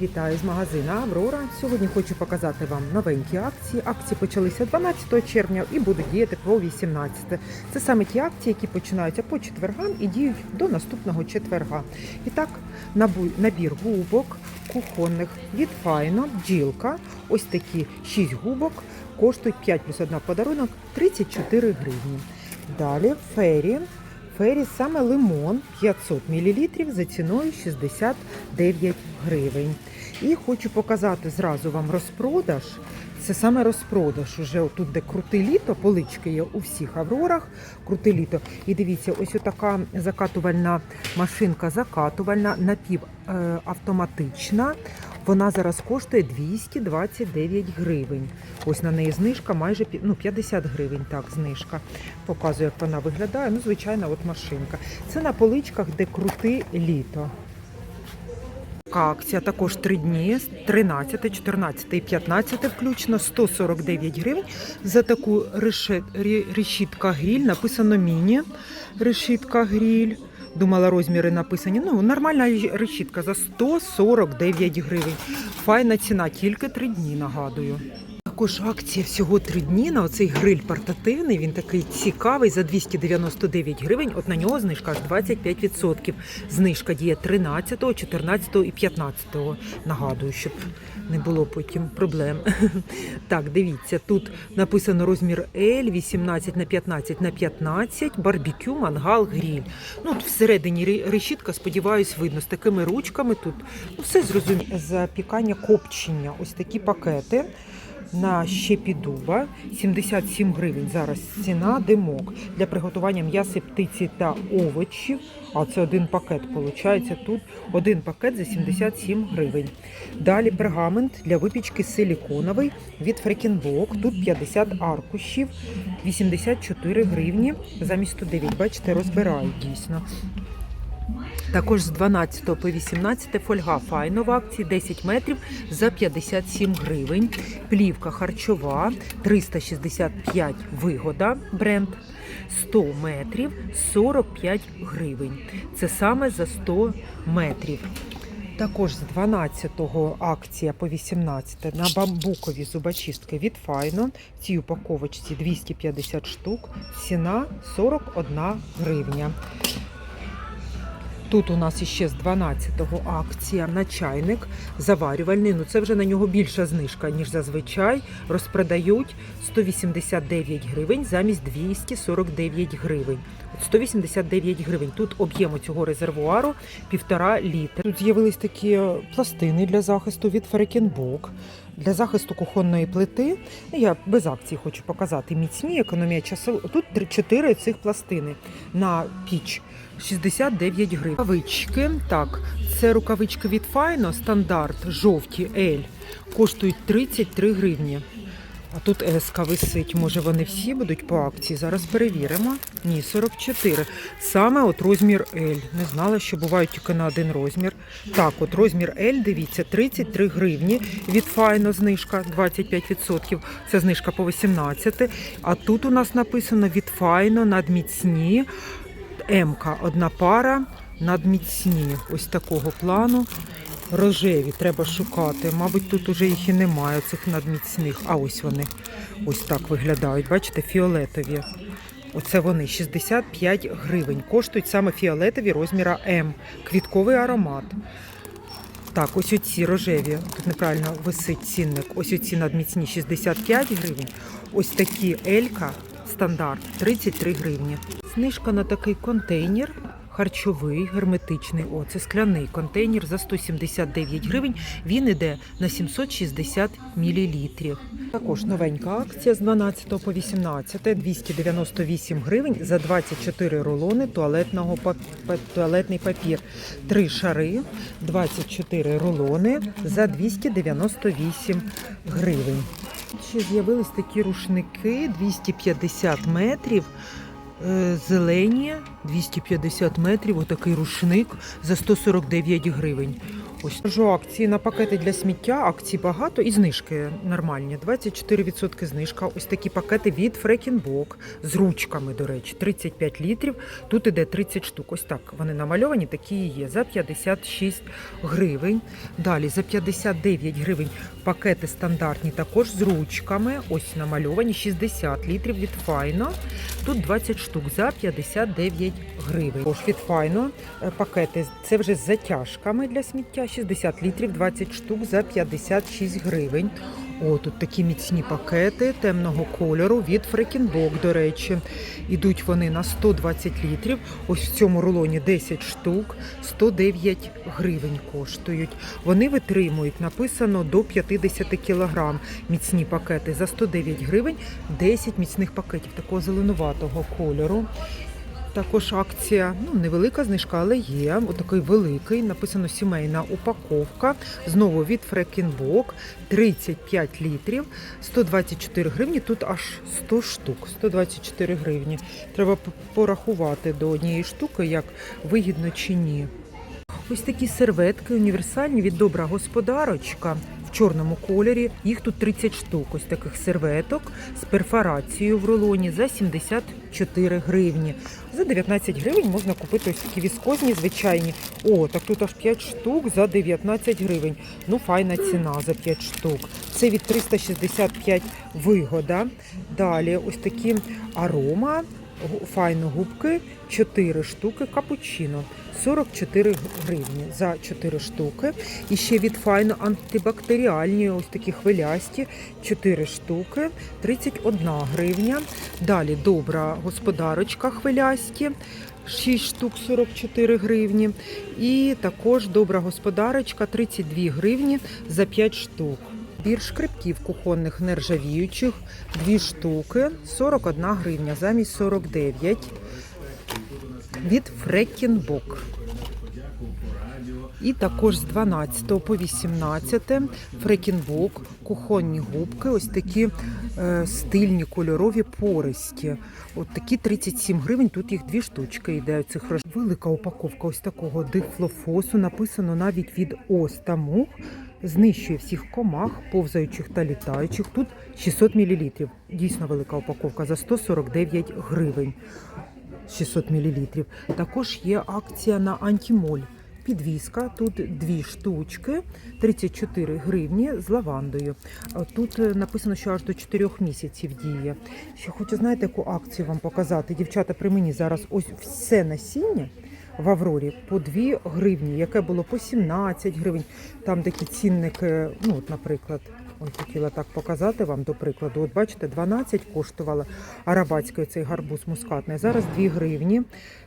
Вітаю з магазину Аврора. Сьогодні хочу показати вам новенькі акції. Акції почалися 12 червня і будуть діяти по 18. Це саме ті акції, які починаються по четвергам і діють до наступного четверга. І так, набір губок кухонних від Файно, бджілка. Ось такі 6 губок коштують 5 плюс 1 подарунок 34 гривні. Далі фері. Фері саме лимон 500 мл за ціною 69 гривень. І хочу показати зразу вам розпродаж. Це саме розпродаж. Уже отут, де круте літо, полички є у всіх аврорах. Круте літо. І дивіться, ось така закатувальна машинка закатувальна, напівавтоматична. Вона зараз коштує 229 гривень. Ось на неї знижка майже ну, 50 гривень. Так, знижка. Показую, як вона виглядає. Ну, звичайна, от машинка. Це на поличках, де крути літо. Акція також 3 дні, 13, 14 і 15 включно, 149 гривень. За таку решет, решітка гріль написано міні решітка гріль. Думала, розміри написані. Ну, нормальна решітка за 149 гривень. Файна ціна, тільки 3 дні, нагадую. Також акція всього 3 дні на оцей гриль портативний. Він такий цікавий за 299 гривень. От на нього знижка аж 25%. Знижка діє 13, 14 і 15. Нагадую, щоб не було потім проблем. Так, дивіться, тут написано розмір L 18 на 15 на 15, барбекю, мангал, гріль. Ну, всередині решітка, сподіваюсь, видно з такими ручками тут. Ну, все зрозуміло. Запікання копчення. Ось такі пакети на щепі дуба 77 гривень. Зараз ціна димок для приготування м'яса, птиці та овочів. А це один пакет. виходить. тут один пакет за 77 гривень. Далі пергамент для випічки силіконовий від Фрекінбок. Тут 50 аркушів, 84 гривні замість 109. Бачите, розбирають дійсно. Також з 12 по 18 фольга файно в акції 10 метрів за 57 гривень. Плівка харчова 365 вигода бренд. 100 метрів 45 гривень. Це саме за 100 метрів. Також з 12-го акція по 18 на бамбукові зубочистки від Файно. В цій упаковочці 250 штук. Ціна 41 гривня. Тут у нас іще з 12-го акція на чайник заварювальний. Ну це вже на нього більша знижка, ніж зазвичай. Розпродають 189 гривень замість 249 гривень. От 189 гривень. Тут об'єм цього резервуару півтора літра. Тут з'явились такі пластини для захисту від Ферекінбок. Для захисту кухонної плити я без акції хочу показати міцні економія часу. Тут 3-4 цих пластини на піч 69 гривень. Рукавички. Так, це рукавички від Файно, стандарт, жовті L, коштують 33 гривні. А тут еска висить. Може вони всі будуть по акції? Зараз перевіримо. Ні, 44. Саме от розмір L. Не знала, що бувають тільки на один розмір. Так, от розмір L, дивіться, 33 гривні. Від Файно знижка 25%. Це знижка по 18. А тут у нас написано від Файно надміцні. М-ка одна пара надміцні. Ось такого плану. Рожеві треба шукати. Мабуть, тут уже їх і немає, цих надміцних. А ось вони ось так виглядають. Бачите, фіолетові. Оце вони 65 гривень. Коштують саме фіолетові розміра М. Квітковий аромат. Так, ось оці рожеві. Тут неправильно висить цінник. Ось оці надміцні 65 гривень. Ось такі Елька стандарт 33 гривні. Знижка на такий контейнер. Харчовий, герметичний. О, це скляний контейнер за 179 гривень. Він іде на 760 мл. Також новенька акція з 12 по 18, 298 гривень за 24 рулони туалетного туалетний папір. Три шари, 24 рулони за 298 гривень. Ще з'явились такі рушники 250 метрів. Е, Зелені 250 метрів, отакий рушник за 149 гривень. Ось кажу акції на пакети для сміття. Акцій багато і знижки нормальні. 24% знижка. Ось такі пакети від Фрекінбок з ручками, до речі, 35 літрів. Тут іде 30 штук. Ось так вони намальовані, такі і є. За 56 гривень. Далі за 59 гривень пакети стандартні, також з ручками. Ось намальовані 60 літрів від Файно. Тут 20 штук за 59 гривень. Тож від Файно е, пакети це вже з затяжками для сміття. 60 літрів, 20 штук за 56 гривень. О, тут такі міцні пакети темного кольору від Фрекінбок, до речі. Ідуть вони на 120 літрів. Ось в цьому рулоні 10 штук, 109 гривень коштують. Вони витримують, написано до 50 кілограм. Міцні пакети за 109 гривень, 10 міцних пакетів такого зеленуватого кольору. Також акція, ну невелика знижка, але є. Отакий великий. Написано сімейна упаковка. Знову від Фрекінбок. 35 літрів, 124 гривні. Тут аж 100 штук. 124 гривні. Треба порахувати до однієї штуки, як вигідно чи ні. Ось такі серветки універсальні від добра господарочка в чорному кольорі. Їх тут 30 штук. Ось таких серветок з перфорацією в рулоні за 74 гривні. За 19 гривень можна купити ось такі віскозні звичайні. О, так тут аж 5 штук за 19 гривень. Ну, файна ціна за 5 штук. Це від 365 вигода. Далі ось такі арома файно губки 4 штуки капучино 44 гривні за 4 штуки. І ще від файно антибактеріальні, ось такі хвилясті 4 штуки 31 гривня. Далі добра господарочка хвилясті. 6 штук 44 гривні. І також добра господарочка 32 гривні за 5 штук. Бір шкребків кухонних нержавіючих 2 штуки 41 гривня замість 49 від Фрекінбок. І також з 12 по 18 Фрекінбок, кухонні губки, ось такі е, стильні кольорові пористі. От такі 37 гривень, тут їх дві штучки йде. Цих рож- велика упаковка ось такого дихфлофосу. Написано навіть від ос мух. Знищує всіх комах, повзаючих та літаючих. Тут 600 мл. Дійсно велика упаковка за 149 гривень. 600 мл. Також є акція на антимоль. Підвіска, тут дві штучки, 34 гривні з лавандою. Тут е, написано, що аж до 4 місяців діє. Ще хочу, знаєте, яку акцію вам показати. Дівчата, при мені зараз ось все насіння в Аврорі по 2 гривні, яке було по 17 гривень. Там такі цінники, ну, от, наприклад, Ой, хотіла так показати вам до прикладу. От бачите, 12 коштувала арабатський цей гарбуз мускатний. Зараз 2 гривні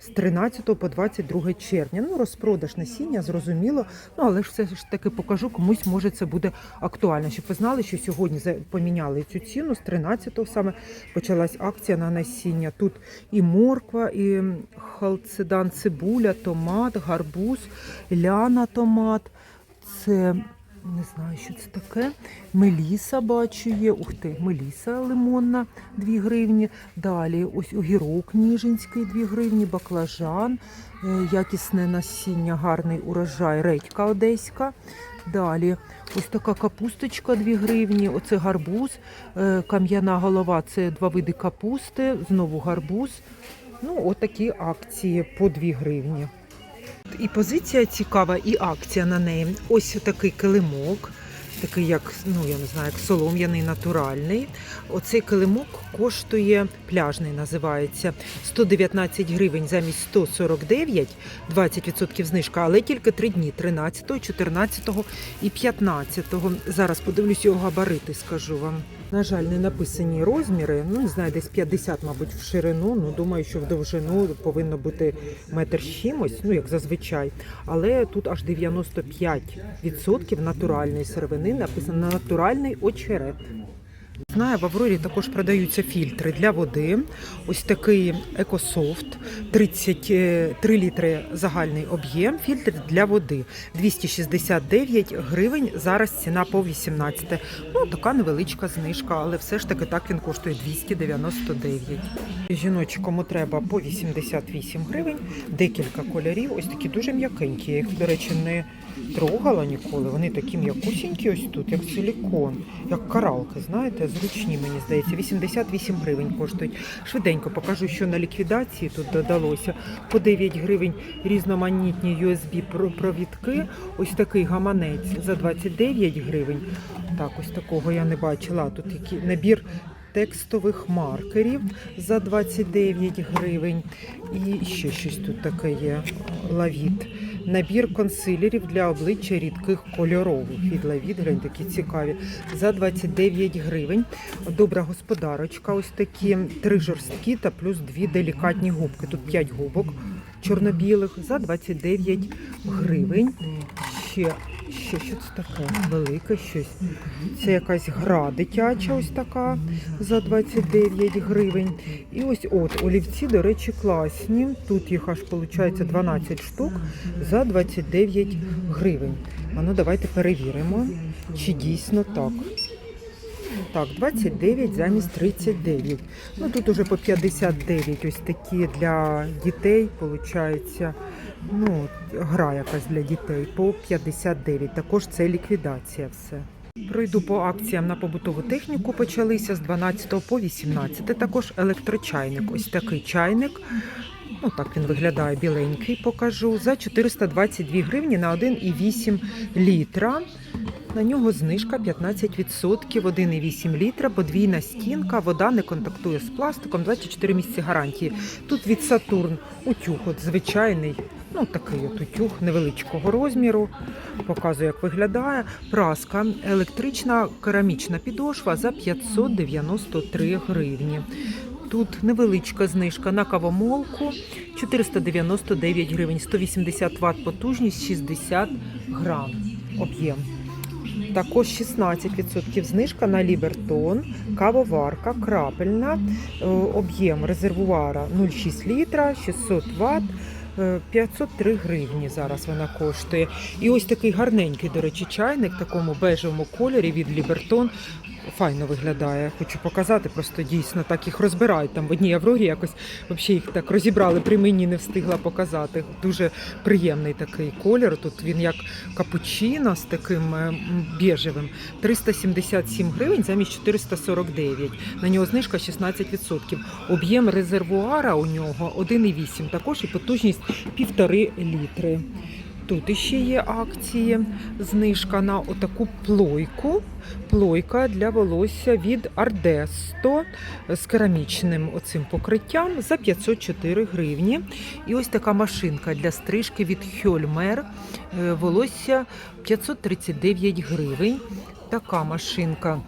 з 13 по 22 червня. Ну, розпродаж насіння, зрозуміло. Ну, але ж все ж таки покажу, комусь може це буде актуально. Щоб ви знали, що сьогодні поміняли цю ціну з 13-го саме почалась акція на насіння. Тут і морква, і халцедан, цибуля, томат, гарбуз, ляна томат. Це не знаю, що це таке. Меліса бачу є. Ух ти, меліса лимонна 2 гривні. Далі ось огірок ніжинський 2 гривні, баклажан, е, якісне насіння, гарний урожай, редька одеська. Далі ось така капусточка 2 гривні. Оце гарбуз, е, кам'яна голова це два види капусти, знову гарбуз. Ну, отакі акції по 2 гривні. І позиція цікава, і акція на неї. Ось такий килимок, такий як, ну я не знаю, як солом'яний натуральний. Оцей килимок коштує пляжний, називається 119 гривень замість 149, 20% знижка, але тільки 3 дні: 13, 14 і 15. Зараз подивлюсь його габарити, скажу вам. На жаль, не написані розміри. Ну не знаю, десь 50, мабуть, в ширину. Ну думаю, що в довжину повинно бути метр чимось, ну як зазвичай. Але тут аж 95% натуральної сировини написано натуральний очерет. Знаю, в Аврорі також продаються фільтри для води. Ось такий екософт, 33 літри загальний об'єм. Фільтр для води 269 гривень. Зараз ціна по 18. Ну така невеличка знижка, але все ж таки так він коштує 299. Жіночі, кому треба по 88 гривень, декілька кольорів. Ось такі дуже м'якенькі. Я їх, до речі, не трогала ніколи. Вони такі м'якусінькі ось тут, як силікон, як каралки, знаєте, зручні, мені здається. 88 гривень коштують. Швиденько покажу, що на ліквідації тут додалося. По 9 гривень різноманітні USB провідки. Ось такий гаманець за 29 гривень. Так, ось такого я не бачила. Тут який набір текстових маркерів за 29 гривень. І ще щось тут таке є. Лавіт. Набір консилерів для обличчя рідких кольорових. Від Лавіт, такі цікаві. За 29 гривень. Добра господарочка. Ось такі три жорсткі та плюс дві делікатні губки. Тут 5 губок чорно-білих за 29 гривень. Ще, ще це таке велике щось. Це якась гра дитяча, ось така за 29 гривень. І ось от олівці, до речі, класні. Тут їх аж виходить 12 штук за 29 гривень. А ну давайте перевіримо, чи дійсно так. Так, 29 замість 39. Ну тут уже по 59 ось такі для дітей, виходить, ну, гра якась для дітей по 59. Також це ліквідація все. Пройду по акціям на побутову техніку. Почалися з 12 по 18. Також електрочайник. Ось такий чайник. Ну так він виглядає біленький. Покажу за 422 гривні на 1,8 літра. На нього знижка 15%, 1,8 літра, подвійна стінка, вода не контактує з пластиком, 24 місяці гарантії. Тут від Сатурн утюг, от звичайний, ну такий от утюг невеличкого розміру. Показую, як виглядає. Праска, електрична керамічна підошва за 593 гривні. Тут невеличка знижка на кавомолку 499 гривень, 180 Вт потужність, 60 грам об'єм. Також 16% знижка на Лібертон, кавоварка, крапельна, е, об'єм резервуара 0,6 літра, 600 Вт. е, 503 гривні зараз вона коштує. І ось такий гарненький, до речі, чайник в такому бежевому кольорі від Лібертон. Файно виглядає. Хочу показати, просто дійсно так їх розбирають. Там в одній Аврорі якось взагалі їх так розібрали. При мені не встигла показати. Дуже приємний такий колір. Тут він як капучино з таким е, біжевим. 377 гривень замість 449. На нього знижка 16%. Об'єм резервуара у нього 1,8. Також і потужність 1,5 літри. Тут іще є акції, знижка на отаку плойку. Плойка для волосся від Ардесто з керамічним оцим покриттям за 504 гривні. І ось така машинка для стрижки від Хьольмер. Е, Волосся 539 гривень. Така машинка.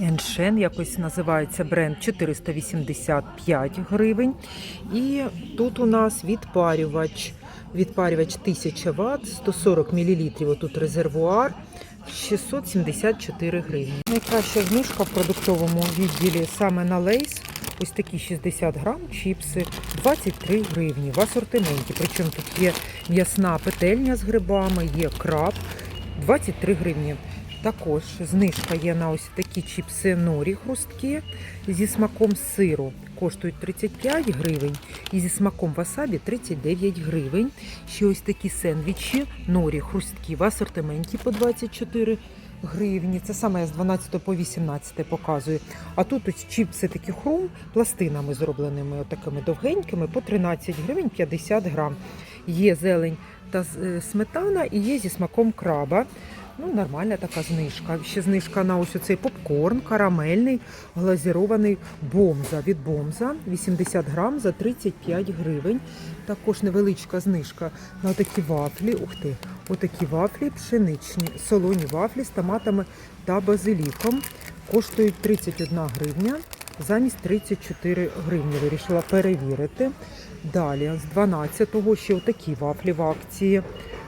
Еншен якось називається бренд 485 гривень. І тут у нас відпарювач. Відпарювач 1000 Вт, 140 мл. Отут резервуар. 674 гривні. Найкраща знижка в продуктовому відділі саме на лейс. Ось такі 60 грам чіпси, 23 гривні в асортименті. Причому тут є м'ясна петельня з грибами, є краб, 23 гривні. Також знижка є на ось такі чіпси норі хрусткі зі смаком сиру. Коштують 35 гривень і зі смаком васабі 39 гривень. Ще ось такі сендвічі норі хрусткі в асортименті по 24 гривні. Це саме з 12 по 18 показую. А тут ось чіпси такі хрум пластинами зробленими, такими довгенькими, по 13 гривень 50 грам. Є зелень та е, сметана і є зі смаком краба. Ну, нормальна така знижка. Ще знижка на ось оцей попкорн, карамельний, глазірований бомза від бомза. 80 грам за 35 гривень. Також невеличка знижка на такі вафлі. Ух ти, отакі вафлі пшеничні, солоні вафлі з томатами та базиліком. Коштують 31 гривня замість 34 гривні. Вирішила перевірити. Далі з 12-го ще отакі вафлі в акції.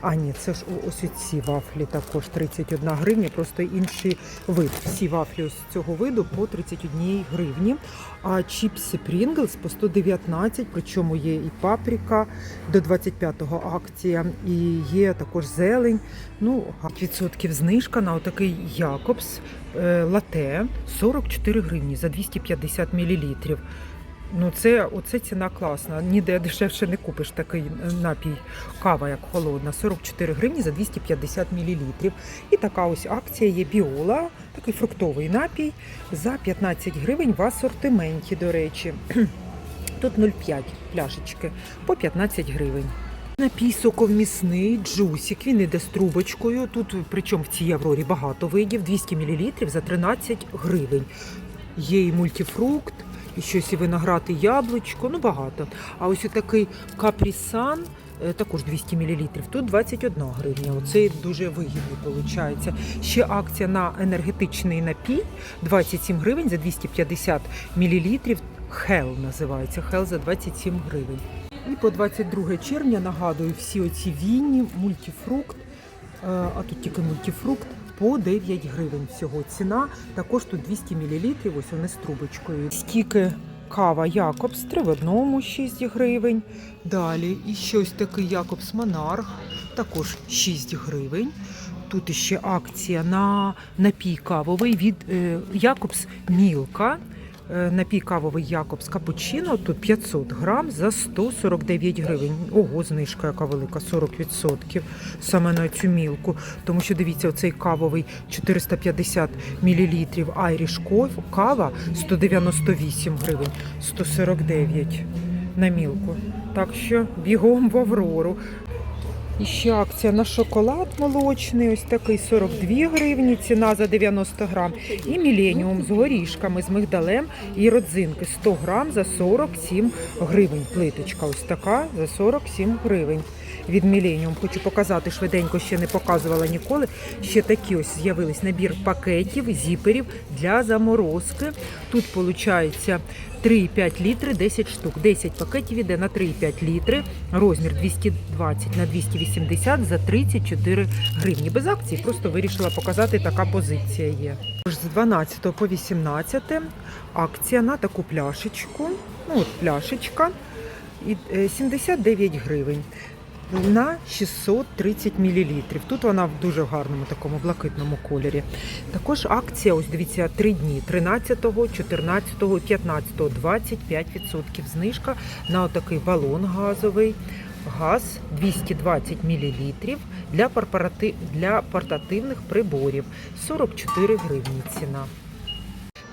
А, ні, це ж ось ці вафлі також 31 гривня, просто інший вид. Всі вафлі ось цього виду по 31 гривні. А чіпси Pringles по 119, причому є і паприка до 25-го акція, і є також зелень. Ну, 5% знижка на отакий Якобс е, лате 44 гривні за 250 мл. Ну, це оце ціна класна. Ніде дешевше не купиш такий е, напій. Кава як холодна, 44 гривні за 250 мл. І така ось акція є біола, такий фруктовий напій за 15 гривень в асортименті, до речі. Тут 0,5 пляшечки по 15 гривень. Напій соковмісний джусік, він іде з трубочкою. Тут, причому в цій Аврорі багато видів, 200 мл за 13 гривень. Є і мультифрукт, і щось і виноград, і яблучко, ну багато. А ось такий капрісан, е, також 200 мл, тут 21 гривня. Оце дуже вигідний виходить. Ще акція на енергетичний напій 27 гривень за 250 мл. Хел називається. Хел за 27 гривень. І по 22 червня нагадую всі оці вінні, мультифрукт, е, а тут тільки мультифрукт. По 9 гривень всього ціна. Також тут 200 мл, ось вони з трубочкою. Скільки кава Якобс 3 в одному 6 гривень. Далі і щось таке Якобс Монарх, також 6 гривень. Тут іще акція на напій кавовий від е, Якобс Мілка. Е, Напій кавовий Якобс Капучино, тут 500 грам за 149 гривень. Ого, знижка яка велика, 40% саме на цю мілку. Тому що дивіться, оцей кавовий 450 мл Irish Coffee, кава 198 гривень, 149 на мілку. Так що бігом в Аврору. І ще акція на шоколад молочний, ось такий 42 гривні, ціна за 90 грам. І міленіум з горішками, з мигдалем і родзинки 100 грам за 47 гривень. Плиточка ось така за 47 гривень. Від Міленіум хочу показати швиденько, ще не показувала ніколи. Ще такі ось з'явились набір пакетів, зіперів для заморозки. Тут виходить 3,5 літри, 10 штук. 10 пакетів іде на 3,5 літри. Розмір 220 на 280 за 34 гривні. Без акції просто вирішила показати, така позиція є. Тож З 12 по 18 акція на таку пляшечку. Ну от пляшечка. І е, 79 гривень на 630 мл. Тут вона в дуже гарному такому блакитному кольорі. Також акція, ось дивіться, 3 дні 13, 14, 15, 25% знижка на отакий балон газовий. Газ 220 мл для, портативних приборів 44 гривні ціна.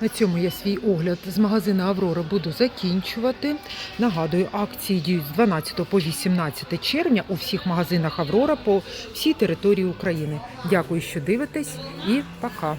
На цьому я свій огляд з магазину Аврора буду закінчувати. Нагадую, акції діють з 12 по 18 червня у всіх магазинах Аврора по всій території України. Дякую, що дивитесь, і пока.